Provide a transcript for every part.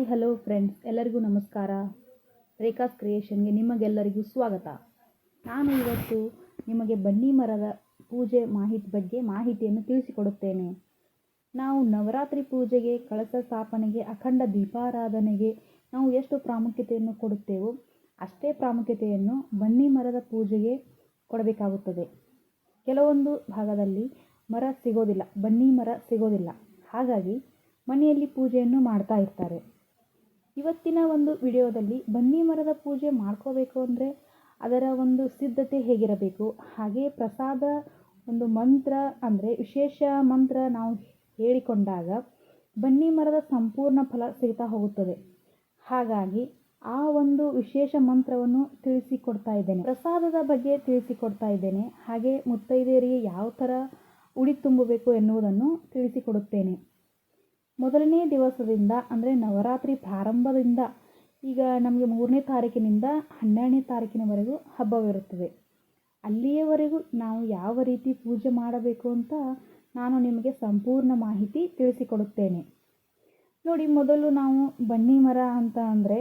Hi, hello friends, ಎಲ್ಲರಿಗೂ ನಮಸ್ಕಾರ. ರೇಖಾಸ್ ಕ್ರಿಯೇಷನ್ಗೆ ನಿಮಗೆಲ್ಲರಿಗೂ ಸ್ವಾಗತ. ನಾನು ಇವತ್ತು ನಿಮಗೆ ಬನ್ನಿ ಮರದ ಪೂಜೆ ಮಾಹಿತಿ ಬಗ್ಗೆ ಮಾಹಿತಿಯನ್ನು ತಿಳಿಸಿಕೊಡುತ್ತೇನೆ. ನಾವು ನವರಾತ್ರಿ ಪೂಜೆಗೆ, ಕಳಸ ಸ್ಥಾಪನೆಗೆ, ಅಖಂಡ ದೀಪಾರಾಧನೆಗೆ ನಾವು ಎಷ್ಟು ಪ್ರಾಮುಖ್ಯತೆಯನ್ನು ಕೊಡುತ್ತೇವೋ ಅಷ್ಟೇ ಪ್ರಾಮುಖ್ಯತೆಯನ್ನು ಬನ್ನಿ ಮರದ ಪೂಜೆಗೆ ಕೊಡಬೇಕಾಗುತ್ತದೆ. ಕೆಲವೊಂದು ಭಾಗದಲ್ಲಿ ಮರ ಸಿಗೋದಿಲ್ಲ, ಬನ್ನಿ ಮರ ಸಿಗೋದಿಲ್ಲ. ಹಾಗಾಗಿ ಮನೆಯಲ್ಲಿ ಪೂಜೆಯನ್ನು ಮಾಡ್ತಾ ಇರ್ತಾರೆ. ಇವತ್ತಿನ ಒಂದು ವಿಡಿಯೋದಲ್ಲಿ ಬನ್ನಿ ಮರದ ಪೂಜೆ ಮಾಡ್ಕೋಬೇಕು ಅಂದರೆ ಅದರ ಒಂದು ಸಿದ್ಧತೆ ಹೇಗಿರಬೇಕು? ಹಾಗೆ ಪ್ರಸಾದ ಒಂದು ಮಂತ್ರ ಅಂದರೆ ವಿಶೇಷ ಮಂತ್ರ ನಾವು ಹೇಳಿಕೊಂಡಾಗ ಬನ್ನಿ ಮರದ ಸಂಪೂರ್ಣ ಫಲ ಸಿಗ್ತಾ ಹೋಗುತ್ತದೆ. ಹಾಗಾಗಿ ಆ ಒಂದು ವಿಶೇಷ ಮಂತ್ರವನ್ನು ತಿಳಿಸಿಕೊಡ್ತಾ ಇದ್ದೇನೆ. ಪ್ರಸಾದದ ಬಗ್ಗೆ ತಿಳಿಸಿಕೊಡ್ತಾ ಇದ್ದೇನೆ. ಹಾಗೆ ಮುತ್ತೈದೆಯರಿಗೆ ಯಾವ ಥರ ಉಡಿ ತುಂಬಬೇಕು ಎನ್ನುವುದನ್ನು ತಿಳಿಸಿಕೊಡುತ್ತೇನೆ. ಮೊದಲನೇ ದಿವಸದಿಂದ, ಅಂದರೆ ನವರಾತ್ರಿ ಪ್ರಾರಂಭದಿಂದ, ಈಗ ನಮಗೆ ಮೂರನೇ ತಾರೀಕಿನಿಂದ ಹನ್ನೆರಡನೇ ತಾರೀಕಿನವರೆಗೂ ಹಬ್ಬವಿರುತ್ತದೆ. ಅಲ್ಲಿಯವರೆಗೂ ನಾವು ಯಾವ ರೀತಿ ಪೂಜೆ ಮಾಡಬೇಕು ಅಂತ ನಾನು ನಿಮಗೆ ಸಂಪೂರ್ಣ ಮಾಹಿತಿ ತಿಳಿಸಿಕೊಡುತ್ತೇನೆ. ನೋಡಿ, ಮೊದಲು ನಾವು ಬನ್ನಿ ಮರ ಅಂತ ಅಂದರೆ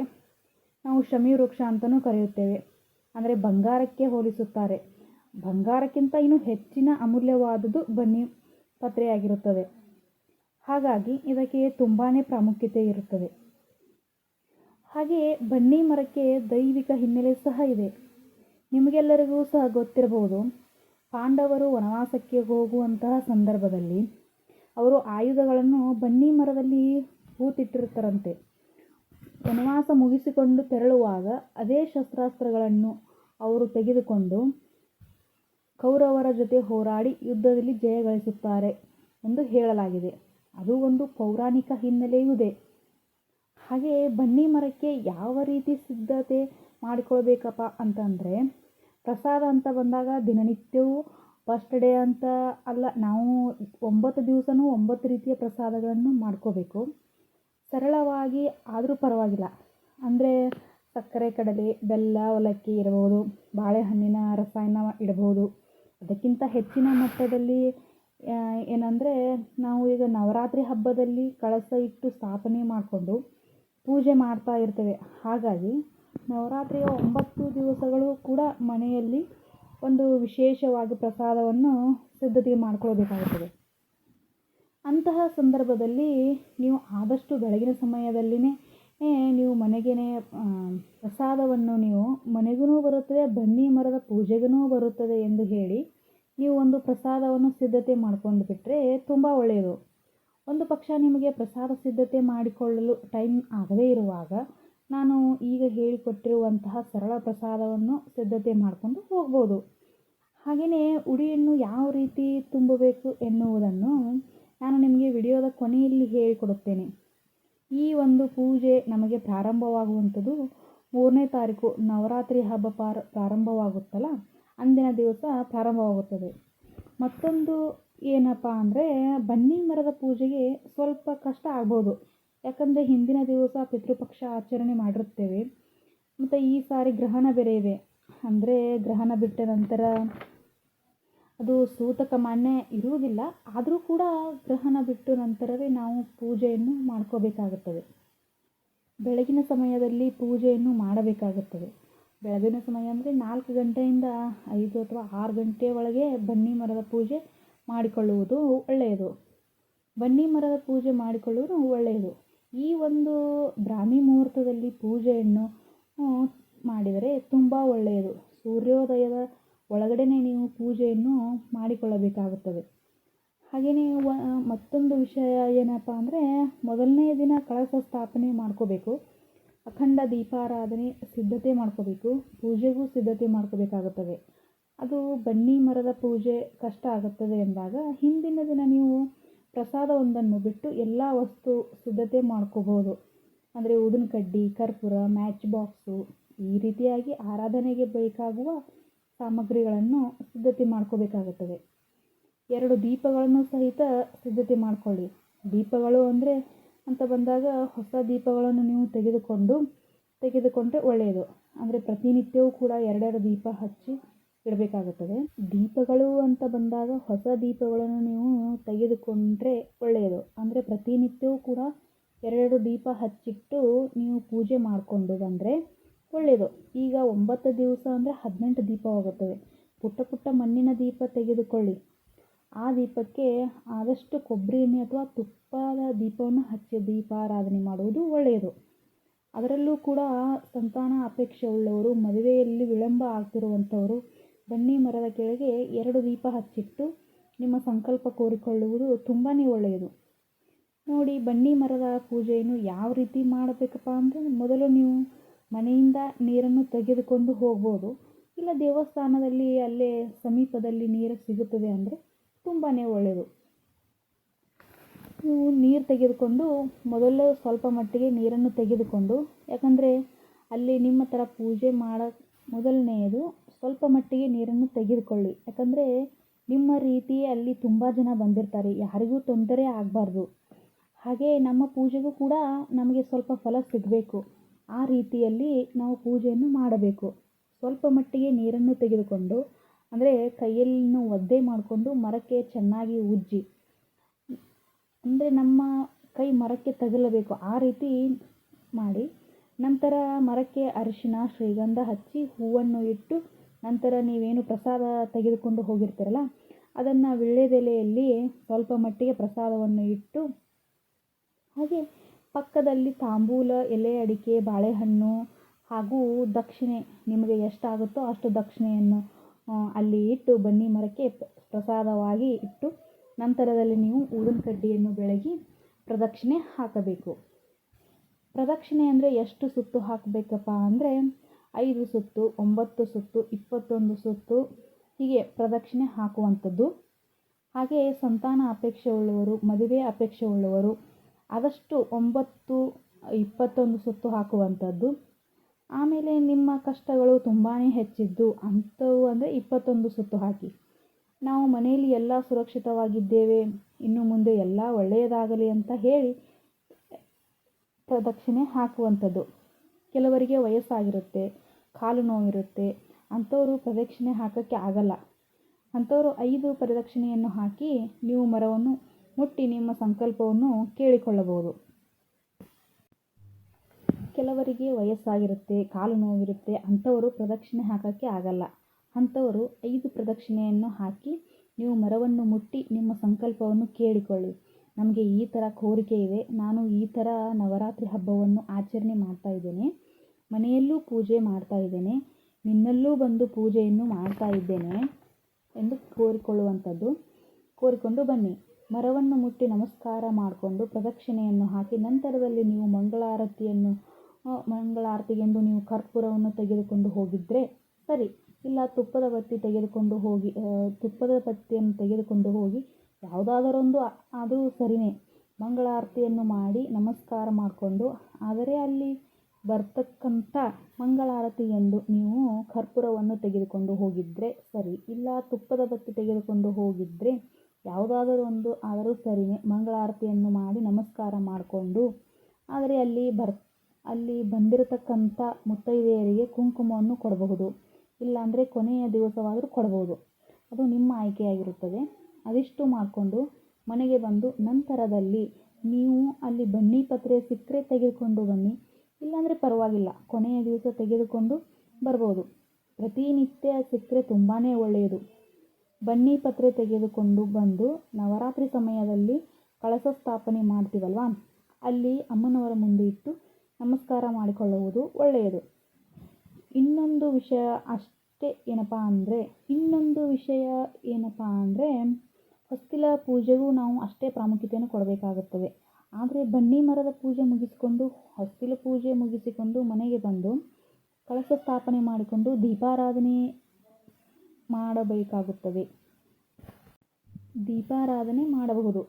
ನಾವು ಶಮಿ ವೃಕ್ಷ ಅಂತಲೂ ಕರೆಯುತ್ತೇವೆ. ಅಂದರೆ ಬಂಗಾರಕ್ಕೆ ಹೋಲಿಸುತ್ತಾರೆ. ಬಂಗಾರಕ್ಕಿಂತ ಇನ್ನೂ ಹೆಚ್ಚಿನ ಅಮೂಲ್ಯವಾದದ್ದು ಬನ್ನಿ ಪತ್ರೆಯಾಗಿರುತ್ತದೆ. ಹಾಗಾಗಿ ಇದಕ್ಕೆ ತುಂಬಾ ಪ್ರಾಮುಖ್ಯತೆ ಇರುತ್ತದೆ. ಹಾಗೆಯೇ ಬನ್ನಿ ಮರಕ್ಕೆ ದೈವಿಕ ಹಿನ್ನೆಲೆ ಸಹ ಇದೆ. ನಿಮಗೆಲ್ಲರಿಗೂ ಸಹ ಗೊತ್ತಿರಬಹುದು, ಪಾಂಡವರು ವನವಾಸಕ್ಕೆ ಹೋಗುವಂತಹ ಸಂದರ್ಭದಲ್ಲಿ ಅವರು ಆಯುಧಗಳನ್ನು ಬನ್ನಿ ಮರದಲ್ಲಿ ಹೂತಿಟ್ಟಿರುತ್ತಾರಂತೆ. ವನವಾಸ ಮುಗಿಸಿಕೊಂಡು ತೆರಳುವಾಗ ಅದೇ ಶಸ್ತ್ರಾಸ್ತ್ರಗಳನ್ನು ಅವರು ತೆಗೆದುಕೊಂಡು ಕೌರವರ ಜೊತೆ ಹೋರಾಡಿ ಯುದ್ಧದಲ್ಲಿ ಜಯಗಳಿಸುತ್ತಾರೆ ಎಂದು ಹೇಳಲಾಗಿದೆ. ಅದು ಒಂದು ಪೌರಾಣಿಕ ಹಿನ್ನೆಲೆಯೂ ಇದೆ ಹಾಗೆ ಬನ್ನಿ ಮರಕ್ಕೆ ಯಾವ ರೀತಿ ಸಿದ್ಧತೆ ಮಾಡಿಕೊಳ್ಬೇಕಪ್ಪ ಅಂತಂದರೆ, ಪ್ರಸಾದ ಅಂತ ಬಂದಾಗ ದಿನನಿತ್ಯವೂ ಫಸ್ಟ್ ಡೇ ಅಂತ ಅಲ್ಲ, ನಾವು ಒಂಬತ್ತು ದಿವಸನೂ ಒಂಬತ್ತು ರೀತಿಯ ಪ್ರಸಾದಗಳನ್ನು ಮಾಡ್ಕೋಬೇಕು. ಸರಳವಾಗಿ ಆದರೂ ಪರವಾಗಿಲ್ಲ. ಅಂದರೆ ಸಕ್ಕರೆ, ಕಡಲೆ, ಬೆಲ್ಲ, ಅವಲಕ್ಕಿ ಇರಬಹುದು, ಬಾಳೆಹಣ್ಣಿನ ರಸಾಯನ ಇಡಬಹುದು. ಅದಕ್ಕಿಂತ ಹೆಚ್ಚಿನ ಮಟ್ಟದಲ್ಲಿ ಏನಂದರೆ ನಾವು ಈಗ ನವರಾತ್ರಿ ಹಬ್ಬದಲ್ಲಿ ಕಳಸ ಇಟ್ಟು ಸ್ಥಾಪನೆ ಮಾಡಿಕೊಂಡು ಪೂಜೆ ಮಾಡ್ತಾ ಇರ್ತೇವೆ. ಹಾಗಾಗಿ ನವರಾತ್ರಿಯ ಒಂಬತ್ತು ದಿವಸಗಳು ಕೂಡ ಮನೆಯಲ್ಲಿ ಒಂದು ವಿಶೇಷವಾಗಿ ಪ್ರಸಾದವನ್ನು ಸಿದ್ಧತೆ ಮಾಡ್ಕೊಳ್ಬೇಕಾಗುತ್ತದೆ. ಅಂತಹ ಸಂದರ್ಭದಲ್ಲಿ ನೀವು ಆದಷ್ಟು ಬೆಳಗಿನ ಸಮಯದಲ್ಲಿನೇ ನೀವು ಮನೆಗೇ ಪ್ರಸಾದವನ್ನು ನೀವು ಮನೆಗೂ ಬರುತ್ತದೆ, ಬನ್ನಿ ಮರದ ಪೂಜೆಗೂ ಬರುತ್ತದೆ ಎಂದು ಹೇಳಿ ನೀವು ಒಂದು ಪ್ರಸಾದವನ್ನು ಸಿದ್ಧತೆ ಮಾಡ್ಕೊಂಡು ಬಿಟ್ಟರೆ ತುಂಬ ಒಳ್ಳೆಯದು. ಒಂದು ಪಕ್ಷ ನಿಮಗೆ ಪ್ರಸಾದ ಸಿದ್ಧತೆ ಮಾಡಿಕೊಳ್ಳಲು ಟೈಮ್ ಆಗದೇ ಇರುವಾಗ ನಾನು ಈಗ ಹೇಳಿಕೊಟ್ಟಿರುವಂತಹ ಸರಳ ಪ್ರಸಾದವನ್ನು ಸಿದ್ಧತೆ ಮಾಡಿಕೊಂಡು ಹೋಗ್ಬೋದು. ಹಾಗೆಯೇ ಉಡಿಯನ್ನು ಯಾವ ರೀತಿ ತುಂಬಬೇಕು ಎನ್ನುವುದನ್ನು ನಾನು ನಿಮಗೆ ವಿಡಿಯೋದ ಕೊನೆಯಲ್ಲಿ ಹೇಳಿಕೊಡುತ್ತೇನೆ. ಈ ಒಂದು ಪೂಜೆ ನಮಗೆ ಪ್ರಾರಂಭವಾಗುವಂಥದ್ದು ಮೂರನೇ ತಾರೀಕು ನವರಾತ್ರಿ ಹಬ್ಬ ಪಾರ ಪ್ರಾರಂಭವಾಗುತ್ತಲ್ಲ? ಅಂದಿನ ದಿವಸ ಪ್ರಾರಂಭವಾಗುತ್ತದೆ. ಮತ್ತೊಂದು ಏನಪ್ಪ ಅಂದರೆ ಬನ್ನಿ ಮರದ ಪೂಜೆಗೆ ಸ್ವಲ್ಪ ಕಷ್ಟ ಆಗ್ಬೋದು. ಯಾಕಂದರೆ ಹಿಂದಿನ ದಿವಸ ಪಿತೃಪಕ್ಷ ಆಚರಣೆ ಮಾಡಿರುತ್ತೇವೆ. ಮತ್ತು ಈ ಸಾರಿ ಗ್ರಹಣ ಬೇರೆ ಇವೆ ಅಂದರೆ ಗ್ರಹಣ ಬಿಟ್ಟ ನಂತರ ಅದು ಸೂತಕ ಮಾನ್ಯ ಇರುವುದಿಲ್ಲ. ಆದರೂ ಕೂಡ ಗ್ರಹಣ ಬಿಟ್ಟು ನಂತರವೇ ನಾವು ಪೂಜೆಯನ್ನು ಮಾಡ್ಕೋಬೇಕಾಗುತ್ತದೆ. ಬೆಳಗಿನ ಸಮಯದಲ್ಲಿ ಪೂಜೆಯನ್ನು ಮಾಡಬೇಕಾಗುತ್ತದೆ. ಬೆಳಗಿನ ಸಮಯ ಅಂದರೆ ನಾಲ್ಕು ಗಂಟೆಯಿಂದ ಐದು ಅಥವಾ ಆರು ಗಂಟೆ ಒಳಗೆ ಬನ್ನಿ ಮರದ ಪೂಜೆ ಮಾಡಿಕೊಳ್ಳುವುದು ಒಳ್ಳೆಯದು. ಬನ್ನಿ ಮರದ ಪೂಜೆ ಮಾಡಿಕೊಳ್ಳುವುದು ಒಳ್ಳೆಯದು. ಈ ಒಂದು ಬ್ರಾಹ್ಮಿ ಮುಹೂರ್ತದಲ್ಲಿ ಪೂಜೆಯನ್ನು ಮಾಡಿದರೆ ತುಂಬ ಒಳ್ಳೆಯದು. ಸೂರ್ಯೋದಯದ ಒಳಗಡೆನೆ ನೀವು ಪೂಜೆಯನ್ನು ಮಾಡಿಕೊಳ್ಳಬೇಕಾಗುತ್ತದೆ. ಹಾಗೆಯೇ ಮತ್ತೊಂದು ವಿಷಯ ಏನಪ್ಪ ಅಂದರೆ, ಮೊದಲನೇ ದಿನ ಕಳಸ ಸ್ಥಾಪನೆ ಮಾಡ್ಕೋಬೇಕು. ಅಖಂಡ ದೀಪಾರಾಧನೆ ಸಿದ್ಧತೆ ಮಾಡ್ಕೋಬೇಕು. ಪೂಜೆಗೂ ಸಿದ್ಧತೆ ಮಾಡ್ಕೋಬೇಕಾಗುತ್ತದೆ ಅದು ಬನ್ನಿ ಮರದ ಪೂಜೆ ಕಷ್ಟ ಆಗುತ್ತದೆ ಎಂದಾಗ ಹಿಂದಿನ ದಿನ ನೀವು ಪ್ರಸಾದವೊಂದನ್ನು ಬಿಟ್ಟು ಎಲ್ಲ ವಸ್ತು ಸಿದ್ಧತೆ ಮಾಡ್ಕೋಬೋದು ಅಂದರೆ ಊದಿನ ಕಡ್ಡಿ, ಕರ್ಪೂರ ಮ್ಯಾಚ್ ಬಾಕ್ಸು ಈ ರೀತಿಯಾಗಿ ಆರಾಧನೆಗೆ ಬೇಕಾಗುವ ಸಾಮಗ್ರಿಗಳನ್ನು ಸಿದ್ಧತೆ ಮಾಡ್ಕೋಬೇಕಾಗುತ್ತದೆ. ಎರಡು ದೀಪಗಳನ್ನು ಸಹಿತ ಸಿದ್ಧತೆ ಮಾಡಿಕೊಳ್ಳಿ. ದೀಪಗಳು ಅಂದರೆ ಅಂತ ಬಂದಾಗ ಹೊಸ ದೀಪಗಳನ್ನು ನೀವು ತೆಗೆದುಕೊಂಡು, ತೆಗೆದುಕೊಂಡ್ರೆ ಒಳ್ಳೆಯದು. ಅಂದರೆ ಪ್ರತಿನಿತ್ಯವೂ ಕೂಡ ಎರಡೆರಡು ದೀಪ ಹಚ್ಚಿ ಇಡಬೇಕಾಗುತ್ತದೆ. ದೀಪಗಳು ಅಂತ ಬಂದಾಗ ಹೊಸ ದೀಪಗಳನ್ನು ನೀವು ತೆಗೆದುಕೊಂಡ್ರೆ ಒಳ್ಳೆಯದು. ಅಂದರೆ ಪ್ರತಿನಿತ್ಯವೂ ಕೂಡ ಎರಡೆರಡು ದೀಪ ಹಚ್ಚಿಟ್ಟು ನೀವು ಪೂಜೆ ಮಾಡಿಕೊಂಡು ಬಂದರೆ ಒಳ್ಳೆಯದು. ಈಗ ಒಂಬತ್ತು ದಿವಸ ಅಂದರೆ ಹದಿನೆಂಟು ದೀಪವಾಗುತ್ತದೆ ಪುಟ್ಟ ಪುಟ್ಟ ಮಣ್ಣಿನ ದೀಪ ತೆಗೆದುಕೊಳ್ಳಿ. ಆ ದೀಪಕ್ಕೆ ಆದಷ್ಟು ಕೊಬ್ಬರಿ ಎಣ್ಣೆ ಅಥವಾ ತುಪ್ಪದ ದೀಪವನ್ನು ಹಚ್ಚಿ ದೀಪಾರಾಧನೆ ಮಾಡುವುದು ಒಳ್ಳೆಯದು. ಅದರಲ್ಲೂ ಕೂಡ ಸಂತಾನ ಅಪೇಕ್ಷೆ ಉಳ್ಳವರು, ಮದುವೆಯಲ್ಲಿ ವಿಳಂಬ ಆಗ್ತಿರುವಂಥವರು ಬನ್ನಿ ಮರದ ಕೆಳಗೆ ಎರಡು ದೀಪ ಹಚ್ಚಿಟ್ಟು ನಿಮ್ಮ ಸಂಕಲ್ಪ ಕೋರಿಕೊಳ್ಳುವುದು ತುಂಬಾ ಒಳ್ಳೆಯದು. ನೋಡಿ, ಬನ್ನಿ ಮರದ ಪೂಜೆಯನ್ನು ಯಾವ ರೀತಿ ಮಾಡಬೇಕಪ್ಪ ಅಂದರೆ ಮೊದಲು ನೀವು ಮನೆಯಿಂದ ನೀರನ್ನು ತೆಗೆದುಕೊಂಡು ಹೋಗ್ಬೋದು. ಇಲ್ಲ ದೇವಸ್ಥಾನದಲ್ಲಿ, ಅಲ್ಲೇ ಸಮೀಪದಲ್ಲಿ ನೀರು ಸಿಗುತ್ತದೆ ಅಂದರೆ ತುಂಬಾ ಒಳ್ಳೆಯದು ನೀವು ನೀರು ತೆಗೆದುಕೊಂಡು ಮೊದಲು ಸ್ವಲ್ಪ ಮಟ್ಟಿಗೆ ನೀರನ್ನು ತೆಗೆದುಕೊಂಡು, ಯಾಕಂದರೆ ಅಲ್ಲಿ ನಿಮ್ಮ ಥರ ಪೂಜೆ ಮಾಡೋ ಮೊದಲನೆಯದು ಸ್ವಲ್ಪ ಮಟ್ಟಿಗೆ ನೀರನ್ನು ತೆಗೆದುಕೊಳ್ಳಿ. ಯಾಕಂದರೆ ನಿಮ್ಮ ರೀತಿ ಅಲ್ಲಿ ತುಂಬ ಜನ ಬಂದಿರ್ತಾರೆ, ಯಾರಿಗೂ ತೊಂದರೆ ಆಗಬಾರ್ದು. ಹಾಗೆ ನಮ್ಮ ಪೂಜೆಗೂ ಕೂಡ ನಮಗೆ ಸ್ವಲ್ಪ ಫಲ ಸಿಗಬೇಕು. ಆ ರೀತಿಯಲ್ಲಿ ನಾವು ಪೂಜೆಯನ್ನು ಮಾಡಬೇಕು. ಸ್ವಲ್ಪ ಮಟ್ಟಿಗೆ ನೀರನ್ನು ತೆಗೆದುಕೊಂಡು ಅಂದರೆ ಕೈಯಲ್ಲಿನೂ ಒದ್ದೆ ಮಾಡಿಕೊಂಡು ಮರಕ್ಕೆ ಚೆನ್ನಾಗಿ ಉಜ್ಜಿ. ಅಂದರೆ ನಮ್ಮ ಕೈ ಮರಕ್ಕೆ ತಗಲಬೇಕು. ಆ ರೀತಿ ಮಾಡಿ ನಂತರ ಮರಕ್ಕೆ ಅರಿಶಿನ, ಶ್ರೀಗಂಧ ಹಚ್ಚಿ ಹೂವನ್ನು ಇಟ್ಟು ನಂತರ ನೀವೇನು ಪ್ರಸಾದ ತೆಗೆದುಕೊಂಡು ಹೋಗಿರ್ತೀರಲ್ಲ, ಅದನ್ನು ವೀಳ್ಯದೆಲೆಯಲ್ಲಿ ಸ್ವಲ್ಪ ಮಟ್ಟಿಗೆ ಪ್ರಸಾದವನ್ನು ಇಟ್ಟು, ಹಾಗೆ ಪಕ್ಕದಲ್ಲಿ ತಾಂಬೂಲ, ಎಲೆ ಅಡಿಕೆ, ಬಾಳೆಹಣ್ಣು ಹಾಗೂ ದಕ್ಷಿಣೆ ನಿಮಗೆ ಎಷ್ಟಾಗುತ್ತೋ ಅಷ್ಟು ದಕ್ಷಿಣೆಯನ್ನು ಅಲ್ಲಿ ಇಟ್ಟು ಬನ್ನಿ ಮರಕ್ಕೆ ಪ್ರಸಾದವಾಗಿ ಇಟ್ಟು ನಂತರದಲ್ಲಿ ನೀವು ಊದಿನ ಕಡ್ಡಿಯನ್ನು ಬೆಳಗಿ ಪ್ರದಕ್ಷಿಣೆ ಹಾಕಬೇಕು. ಪ್ರದಕ್ಷಿಣೆ ಅಂದರೆ ಎಷ್ಟು ಸುತ್ತು ಹಾಕಬೇಕಪ್ಪ ಅಂದರೆ ಐದು ಸುತ್ತು, ಒಂಬತ್ತು ಸುತ್ತು, ಇಪ್ಪತ್ತೊಂದು ಸುತ್ತು ಹೀಗೆ ಪ್ರದಕ್ಷಿಣೆ ಹಾಕುವಂಥದ್ದು. ಹಾಗೆ ಸಂತಾನ ಅಪೇಕ್ಷೆ ಉಳ್ಳವರು, ಮದುವೆ ಅಪೇಕ್ಷೆ ಉಳ್ಳವರು, ಆದಷ್ಟು ಒಂಬತ್ತು, ಇಪ್ಪತ್ತೊಂದು ಸುತ್ತು ಹಾಕುವಂಥದ್ದು. ಆಮೇಲೆ ನಿಮ್ಮ ಕಷ್ಟಗಳು ತುಂಬಾ ಹೆಚ್ಚಿದ್ದು ಅಂಥವು ಅಂದರೆ ಇಪ್ಪತ್ತೊಂದು ಸುತ್ತು ಹಾಕಿ. ನಾವು ಮನೆಯಲ್ಲಿ ಎಲ್ಲ ಸುರಕ್ಷಿತವಾಗಿದ್ದೇವೆ, ಇನ್ನು ಮುಂದೆ ಎಲ್ಲ ಒಳ್ಳೆಯದಾಗಲಿ ಅಂತ ಹೇಳಿ ಪ್ರದಕ್ಷಿಣೆ ಹಾಕುವಂಥದ್ದು. ಕೆಲವರಿಗೆ ವಯಸ್ಸಾಗಿರುತ್ತೆ, ಕಾಲು ನೋವಿರುತ್ತೆ ಅಂಥವರು ಪ್ರದಕ್ಷಿಣೆ ಹಾಕೋಕ್ಕೆ ಆಗಲ್ಲ. ಅಂಥವರು ಐದು ಪ್ರದಕ್ಷಿಣೆಯನ್ನು ಹಾಕಿ ನೀವು ಮರವನ್ನು ಮುಟ್ಟಿ ನಿಮ್ಮ ಸಂಕಲ್ಪವನ್ನು ಕೇಳಿಕೊಳ್ಳಬಹುದು. ಕೆಲವರಿಗೆ ವಯಸ್ಸಾಗಿರುತ್ತೆ, ಕಾಲು ನೋವಿರುತ್ತೆ, ಅಂಥವರು ಪ್ರದಕ್ಷಿಣೆ ಹಾಕೋಕ್ಕೆ ಆಗಲ್ಲ. ಅಂಥವರು ಐದು ಪ್ರದಕ್ಷಿಣೆಯನ್ನು ಹಾಕಿ ನೀವು ಮರವನ್ನು ಮುಟ್ಟಿ ನಿಮ್ಮ ಸಂಕಲ್ಪವನ್ನು ಕೇಳಿಕೊಳ್ಳಿ. ನಮಗೆ ಈ ಥರ ಕೋರಿಕೆ ಇದೆ. ನಾನು ಈ ಥರ ನವರಾತ್ರಿ ಹಬ್ಬವನ್ನು ಆಚರಣೆ ಮಾಡ್ತಾ ಇದ್ದೇನೆ. ಮನೆಯಲ್ಲೂ ಪೂಜೆ ಮಾಡ್ತಾ ಇದ್ದೇನೆ. ನಿನ್ನಲ್ಲೂ ಬಂದು ಪೂಜೆಯನ್ನು ಮಾಡ್ತಾ ಇದ್ದೇನೆ ಎಂದು ಕೋರಿಕೊಳ್ಳುವಂಥದ್ದು. ಕೋರಿಕೊಂಡು ಬನ್ನಿ. ಮರವನ್ನು ಮುಟ್ಟಿ ನಮಸ್ಕಾರ ಮಾಡಿಕೊಂಡು ಪ್ರದಕ್ಷಿಣೆಯನ್ನು ಹಾಕಿ ನಂತರದಲ್ಲಿ ನೀವು ಮಂಗಳಾರತಿಯನ್ನು ಮಂಗಳಾರತಿಗೆಂದು ನೀವು ಕರ್ಪೂರವನ್ನು ತೆಗೆದುಕೊಂಡು ಹೋಗಿದ್ದರೆ ಸರಿ. ಇಲ್ಲ, ತುಪ್ಪದ ಬತ್ತಿ ತೆಗೆದುಕೊಂಡು ಹೋಗಿ ತುಪ್ಪದ ಬತ್ತಿಯನ್ನು ತೆಗೆದುಕೊಂಡು ಹೋಗಿ ಯಾವುದಾದರೊಂದು ಅದು ಸರಿಯೇ ಮಂಗಳಾರತಿಯನ್ನು ಮಾಡಿ ನಮಸ್ಕಾರ ಮಾಡಿಕೊಂಡು, ಆದರೆ ಅಲ್ಲಿ ಬರ್ತಕ್ಕಂಥ ಮಂಗಳಾರತಿ ಎಂದು ನೀವು ಕರ್ಪೂರವನ್ನು ತೆಗೆದುಕೊಂಡು ಹೋಗಿದ್ದರೆ ಸರಿ. ಇಲ್ಲ, ತುಪ್ಪದ ಬತ್ತಿ ತೆಗೆದುಕೊಂಡು ಹೋಗಿದ್ದರೆ ಯಾವುದಾದರೂ ಒಂದು ಆದರೂ ಸರಿಯೇ ಮಂಗಳಾರತಿಯನ್ನು ಮಾಡಿ ನಮಸ್ಕಾರ ಮಾಡಿಕೊಂಡು, ಆದರೆ ಅಲ್ಲಿ ಬರ್ ಅಲ್ಲಿ ಬಂದಿರತಕ್ಕಂಥ ಮುತ್ತೈದೆಯರಿಗೆ ಕುಂಕುಮವನ್ನು ಕೊಡಬಹುದು. ಇಲ್ಲಾಂದರೆ ಕೊನೆಯ ದಿವಸವಾದರೂ ಕೊಡಬಹುದು. ಅದು ನಿಮ್ಮ ಆಯ್ಕೆಯಾಗಿರುತ್ತದೆ. ಅದಿಷ್ಟು ಮಾಡಿಕೊಂಡು ಮನೆಗೆ ಬಂದು ನಂತರದಲ್ಲಿ ನೀವು ಅಲ್ಲಿ ಬನ್ನಿ ಪತ್ರೆ ಸಿಕ್ಕರೆ ತೆಗೆದುಕೊಂಡು ಬನ್ನಿ. ಇಲ್ಲಾಂದರೆ ಪರವಾಗಿಲ್ಲ. ಕೊನೆಯ ದಿವಸ ತೆಗೆದುಕೊಂಡು ಬರ್ಬೋದು. ಪ್ರತಿನಿತ್ಯ ಸಿಕ್ಕರೆ ತುಂಬಾ ಒಳ್ಳೆಯದು. ಬನ್ನಿ ಪತ್ರೆ ತೆಗೆದುಕೊಂಡು ಬಂದು ನವರಾತ್ರಿ ಸಮಯದಲ್ಲಿ ಕಳಶ ಸ್ಥಾಪನೆ ಮಾಡ್ತೀವಲ್ವಾ? ಅಲ್ಲಿ ಅಮ್ಮನವರ ಮುಂದೆ ಇಟ್ಟು ನಮಸ್ಕಾರ ಮಾಡಿಕೊಳ್ಳುವುದು ಒಳ್ಳೆಯದು. ಇನ್ನೊಂದು ವಿಷಯ ಅಷ್ಟೇ ಏನಪ್ಪ ಅಂದರೆ, ಇನ್ನೊಂದು ವಿಷಯ ಏನಪ್ಪ ಅಂದರೆ, ಹೊಸ್ತಿಲ ಪೂಜೆಗೂ ನಾವು ಅಷ್ಟೇ ಪ್ರಾಮುಖ್ಯತೆಯನ್ನು ಕೊಡಬೇಕಾಗುತ್ತದೆ. ಆದರೆ ಬನ್ನಿ ಮರದ ಪೂಜೆ ಮುಗಿಸಿಕೊಂಡು, ಹೊಸ್ತಿಲ ಪೂಜೆ ಮುಗಿಸಿಕೊಂಡು ಮನೆಗೆ ಬಂದು ಕಳಶ ಸ್ಥಾಪನೆ ಮಾಡಿಕೊಂಡು ದೀಪಾರಾಧನೆ ಮಾಡಬೇಕಾಗುತ್ತದೆ. ದೀಪಾರಾಧನೆ ಮಾಡಬಹುದು.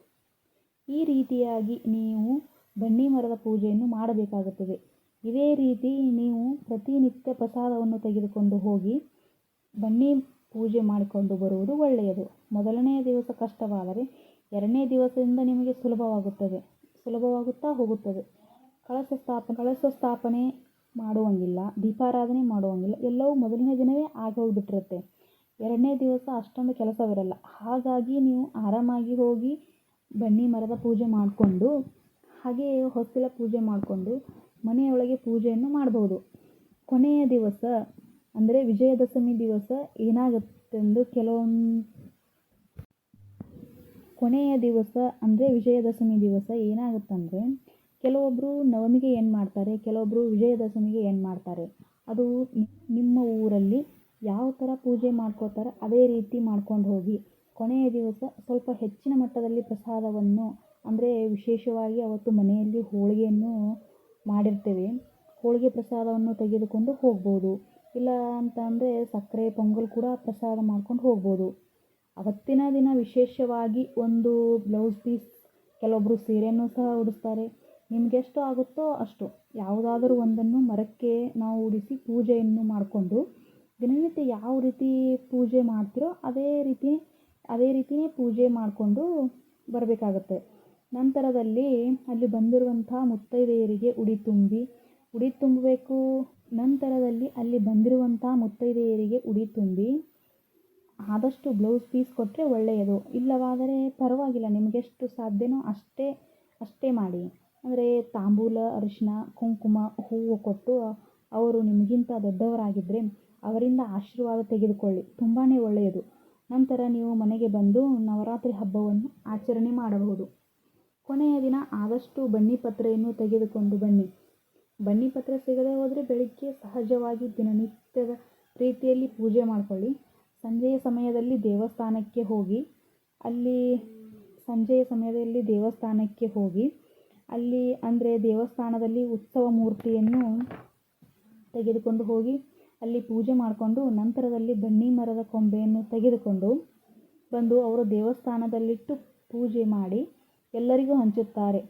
ಈ ರೀತಿಯಾಗಿ ನೀವು ಬನ್ನಿ ಮರದ ಪೂಜೆಯನ್ನು ಮಾಡಬೇಕಾಗುತ್ತದೆ. ಇದೇ ರೀತಿ ನೀವು ಪ್ರತಿನಿತ್ಯ ಪ್ರಸಾದವನ್ನು ತೆಗೆದುಕೊಂಡು ಹೋಗಿ ಬನ್ನಿ ಪೂಜೆ ಮಾಡಿಕೊಂಡು ಬರುವುದು ಒಳ್ಳೆಯದು. ಮೊದಲನೆಯ ದಿವಸ ಕಷ್ಟವಾದರೆ ಎರಡನೇ ದಿವಸದಿಂದ ನಿಮಗೆ ಸುಲಭವಾಗುತ್ತದೆ. ಸುಲಭವಾಗುತ್ತಾ ಹೋಗುತ್ತದೆ. ಕಳಶ ಸ್ಥಾಪನೆ ಕಳಶ ಸ್ಥಾಪನೆ ಮಾಡುವಂಗಿಲ್ಲ, ದೀಪಾರಾಧನೆ ಮಾಡುವಂಗಿಲ್ಲ, ಎಲ್ಲವೂ ಮೊದಲನೇ ದಿನವೇ ಆಗಿ ಆಗೋಗ್ಬಿಟ್ಟಿರುತ್ತೆ ಎರಡನೇ ದಿವಸ ಅಷ್ಟೊಂದು ಕೆಲಸವಿರಲ್ಲ. ಹಾಗಾಗಿ ನೀವು ಆರಾಮಾಗಿ ಹೋಗಿ ಬನ್ನಿ ಮರದ ಪೂಜೆ ಮಾಡಿಕೊಂಡು ಹಾಗೆ ಹೊಸ್ತಿಲ ಪೂಜೆ ಮಾಡಿಕೊಂಡು ಮನೆಯೊಳಗೆ ಪೂಜೆಯನ್ನು ಮಾಡಬಹುದು ಕೊನೆಯ ದಿವಸ, ಅಂದರೆ ವಿಜಯದಶಮಿ ದಿವಸ ಏನಾಗುತ್ತೆಂದು ಕೆಲವೊಂದು ಕೊನೆಯ ದಿವಸ, ಅಂದರೆ ವಿಜಯದಶಮಿ ದಿವಸ ಏನಾಗುತ್ತಂದರೆ ಕೆಲವೊಬ್ಬರು ನವಮಿಗೆ ಏನು ಮಾಡ್ತಾರೆ ಕೆಲವೊಬ್ಬರು ವಿಜಯದಶಮಿಗೆ ಏನು ಮಾಡ್ತಾರೆ. ಅದು ನಿಮ್ಮ ಊರಲ್ಲಿ ಯಾವ ಥರ ಪೂಜೆ ಮಾಡ್ಕೋತಾರೆ, ಅದೇ ರೀತಿ ಮಾಡ್ಕೊಂಡು ಹೋಗಿ ಕೊನೆಯ ದಿವಸ ಸ್ವಲ್ಪ ಹೆಚ್ಚಿನ ಮಟ್ಟದಲ್ಲಿ ಪ್ರಸಾದವನ್ನು ಅಂದರೆ ವಿಶೇಷವಾಗಿ ಅವತ್ತು ಮನೆಯಲ್ಲಿ ಹೋಳಿಗೆಯನ್ನು ಮಾಡಿರ್ತೇವೆ. ಹೋಳಿಗೆ ಪ್ರಸಾದವನ್ನು ತೆಗೆದುಕೊಂಡು ಹೋಗ್ಬೋದು. ಇಲ್ಲ ಅಂತ ಅಂದರೆ ಸಕ್ಕರೆ, ಪೊಂಗಲ್ ಕೂಡ ಪ್ರಸಾದ ಮಾಡ್ಕೊಂಡು ಹೋಗ್ಬೋದು. ಅವತ್ತಿನ ದಿನ ವಿಶೇಷವಾಗಿ ಒಂದು ಬ್ಲೌಸ್ ಪೀಸ್ ಕೆಲವೊಬ್ಬರು ಸೀರೆಯನ್ನು ಸಹ ಉಡಿಸ್ತಾರೆ. ನಿಮಗೆಷ್ಟು ಆಗುತ್ತೋ ಅಷ್ಟು. ಯಾವುದಾದರೂ ಒಂದನ್ನು ಮರಕ್ಕೆ ನಾವು ಉಡಿಸಿ ಪೂಜೆಯನ್ನು ಮಾಡಿಕೊಂಡು ದಿನನಿತ್ಯ ಯಾವ ರೀತಿ ಪೂಜೆ ಮಾಡ್ತೀರೋ ಅದೇ ರೀತಿ, ಅದೇ ರೀತಿಯೇ ಪೂಜೆ ಮಾಡಿಕೊಂಡು ಬರಬೇಕಾಗತ್ತೆ. ನಂತರದಲ್ಲಿ ಅಲ್ಲಿ ಬಂದಿರುವಂಥ ಮುತ್ತೈದೆಯರಿಗೆ ಉಡಿ ತುಂಬಿ, ಉಡಿ ತುಂಬಬೇಕು. ನಂತರದಲ್ಲಿ ಅಲ್ಲಿ ಬಂದಿರುವಂಥ ಮುತ್ತೈದೆಯರಿಗೆ ಉಡಿ ತುಂಬಿ, ಆದಷ್ಟು ಬ್ಲೌಸ್ ಪೀಸ್ ಕೊಟ್ಟರೆ ಒಳ್ಳೆಯದು. ಇಲ್ಲವಾದರೆ ಪರವಾಗಿಲ್ಲ, ನಿಮಗೆಷ್ಟು ಸಾಧ್ಯನೋ ಅಷ್ಟೇ ಅಷ್ಟೇ ಮಾಡಿ. ಅಂದರೆ ತಾಂಬೂಲ ಅರಿಶಿನ ಕುಂಕುಮ ಹೂವು ಕೊಟ್ಟು ಅವರು ನಿಮಗಿಂತ ದೊಡ್ಡವರಾಗಿದ್ದರೆ ಅವರಿಂದ ಆಶೀರ್ವಾದ ತೆಗೆದುಕೊಳ್ಳಿ. ತುಂಬಾ ಒಳ್ಳೆಯದು. ನಂತರ ನೀವು ಮನೆಗೆ ಬಂದು ನವರಾತ್ರಿ ಹಬ್ಬವನ್ನು ಆಚರಣೆ ಮಾಡಬಹುದು. ಕೊನೆಯ ದಿನ ಆದಷ್ಟು ಬನ್ನಿಪತ್ರೆಯನ್ನು ತೆಗೆದುಕೊಂಡು ಬನ್ನಿ. ಬನ್ನಿಪತ್ರ ಸಿಗದೇ ಹೋದರೆ ಬೆಳಿಗ್ಗೆ ಸಹಜವಾಗಿ ದಿನನಿತ್ಯದ ರೀತಿಯಲ್ಲಿ ಪೂಜೆ ಮಾಡಿಕೊಳ್ಳಿ. ಸಂಜೆಯ ಸಮಯದಲ್ಲಿ ದೇವಸ್ಥಾನಕ್ಕೆ ಹೋಗಿ, ಅಲ್ಲಿ ಸಂಜೆಯ ಸಮಯದಲ್ಲಿ ದೇವಸ್ಥಾನಕ್ಕೆ ಹೋಗಿ, ಅಲ್ಲಿ ಅಂದರೆ ದೇವಸ್ಥಾನದಲ್ಲಿ ಉತ್ಸವ ಮೂರ್ತಿಯನ್ನು ತೆಗೆದುಕೊಂಡು ಹೋಗಿ, ಅಲ್ಲಿ ಪೂಜೆ ಮಾಡಿಕೊಂಡು ನಂತರದಲ್ಲಿ ಬನ್ನಿ ಮರದ ಕೊಂಬೆಯನ್ನು ತೆಗೆದುಕೊಂಡು ಬಂದು ಅವರು ದೇವಸ್ಥಾನದಲ್ಲಿಟ್ಟು ಪೂಜೆ ಮಾಡಿ ಎಲ್ಲರಿಗೂ ಹಂಚುತ್ತಾರೆ.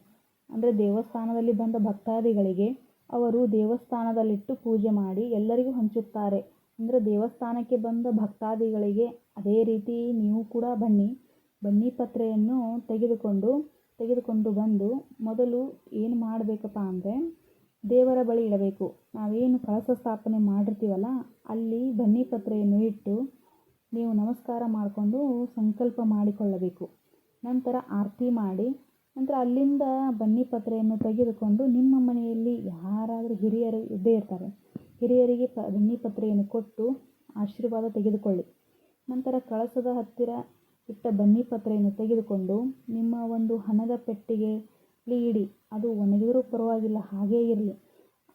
ಅಂದರೆ ದೇವಸ್ಥಾನದಲ್ಲಿ ಬಂದ ಭಕ್ತಾದಿಗಳಿಗೆ ಅವರು ದೇವಸ್ಥಾನದಲ್ಲಿಟ್ಟು ಪೂಜೆ ಮಾಡಿ ಎಲ್ಲರಿಗೂ ಹಂಚುತ್ತಾರೆ. ಅಂದರೆ ದೇವಸ್ಥಾನಕ್ಕೆ ಬಂದ ಭಕ್ತಾದಿಗಳಿಗೆ ಅದೇ ರೀತಿ ನೀವು ಕೂಡ ಬನ್ನಿ. ಬನ್ನಿ ಪತ್ರೆಯನ್ನು ತೆಗೆದುಕೊಂಡು ತೆಗೆದುಕೊಂಡು ಬಂದು ಮೊದಲು ಏನು ಮಾಡಬೇಕಪ್ಪ ಅಂದರೆ ದೇವರ ಬಳಿ ಇಡಬೇಕು. ನಾವೇನು ಕಳಸ ಸ್ಥಾಪನೆ ಮಾಡಿರ್ತೀವಲ್ಲ, ಅಲ್ಲಿ ಬನ್ನಿ ಪತ್ರೆಯನ್ನು ಇಟ್ಟು ನೀವು ನಮಸ್ಕಾರ ಮಾಡಿಕೊಂಡು ಸಂಕಲ್ಪ ಮಾಡಿಕೊಳ್ಳಬೇಕು. ನಂತರ ಆರತಿ ಮಾಡಿ ನಂತರ ಅಲ್ಲಿಂದ ಬನ್ನಿ ಪತ್ರೆಯನ್ನು ತೆಗೆದುಕೊಂಡು ನಿಮ್ಮ ಮನೆಯಲ್ಲಿ ಯಾರಾದರೂ ಹಿರಿಯರು ಇದ್ದೇ ಇರ್ತಾರೆ. ಹಿರಿಯರಿಗೆ ಪ, ಬನ್ನಿ ಪತ್ರೆಯನ್ನು ಕೊಟ್ಟು ಆಶೀರ್ವಾದ ತೆಗೆದುಕೊಳ್ಳಿ. ನಂತರ ಕಳಸದ ಹತ್ತಿರ ಇಟ್ಟ ಬನ್ನಿ ಪತ್ರೆಯನ್ನು ತೆಗೆದುಕೊಂಡು ನಿಮ್ಮ ಒಂದು ಹಣದ ಪೆಟ್ಟಿಗೆಯಲ್ಲಿ ಇಡಿ. ಅದು ಒಣಗಿದರೂ ಪರವಾಗಿಲ್ಲ, ಹಾಗೇ ಇರಲಿ.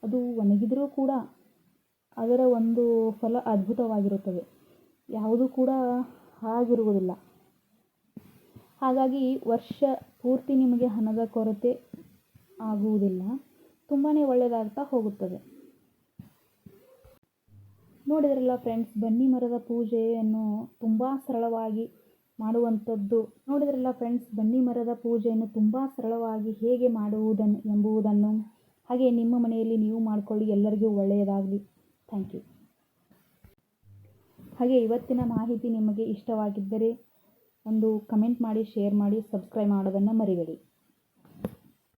ಅದು ಒಣಗಿದರೂ ಕೂಡ ಅದರ ಒಂದು ಫಲ ಅದ್ಭುತವಾಗಿರುತ್ತದೆ. ಯಾವುದೂ ಕೂಡ ಹಾಗಿರುವುದಿಲ್ಲ. ಹಾಗಾಗಿ ವರ್ಷ ಪೂರ್ತಿ ನಿಮಗೆ ಹಣದ ಕೊರತೆ ಆಗುವುದಿಲ್ಲ. ತುಂಬಾ ಒಳ್ಳೆಯದಾಗ್ತಾ ಹೋಗುತ್ತದೆ. ನೋಡಿದ್ರಲ್ಲ ಫ್ರೆಂಡ್ಸ್ ಬನ್ನಿ ಮರದ ಪೂಜೆಯನ್ನು ತುಂಬ ಸರಳವಾಗಿ ಮಾಡುವಂಥದ್ದು. ನೋಡಿದ್ರಲ್ಲ ಫ್ರೆಂಡ್ಸ್ ಬನ್ನಿ ಮರದ ಪೂಜೆಯನ್ನು ತುಂಬ ಸರಳವಾಗಿ ಹೇಗೆ ಮಾಡುವುದನ್ನು ಎಂಬುವುದನ್ನು ಹಾಗೆ ನಿಮ್ಮ ಮನೆಯಲ್ಲಿ ನೀವು ಮಾಡಿಕೊಳ್ಳಿ, ಎಲ್ಲರಿಗೂ ಒಳ್ಳೆಯದಾಗಲಿ. ಥ್ಯಾಂಕ್ ಯು ಹಾಗೆ ಇವತ್ತಿನ ಮಾಹಿತಿ ನಿಮಗೆ ಇಷ್ಟವಾಗಿದ್ದರೆ ಒಂದು ಕಮೆಂಟ್ ಮಾಡಿ ಶೇರ್ ಮಾಡಿ ಸಬ್ಸ್ಕ್ರೈಬ್ ಮಾಡೋದನ್ನು ಮರಿಬೇಡಿ.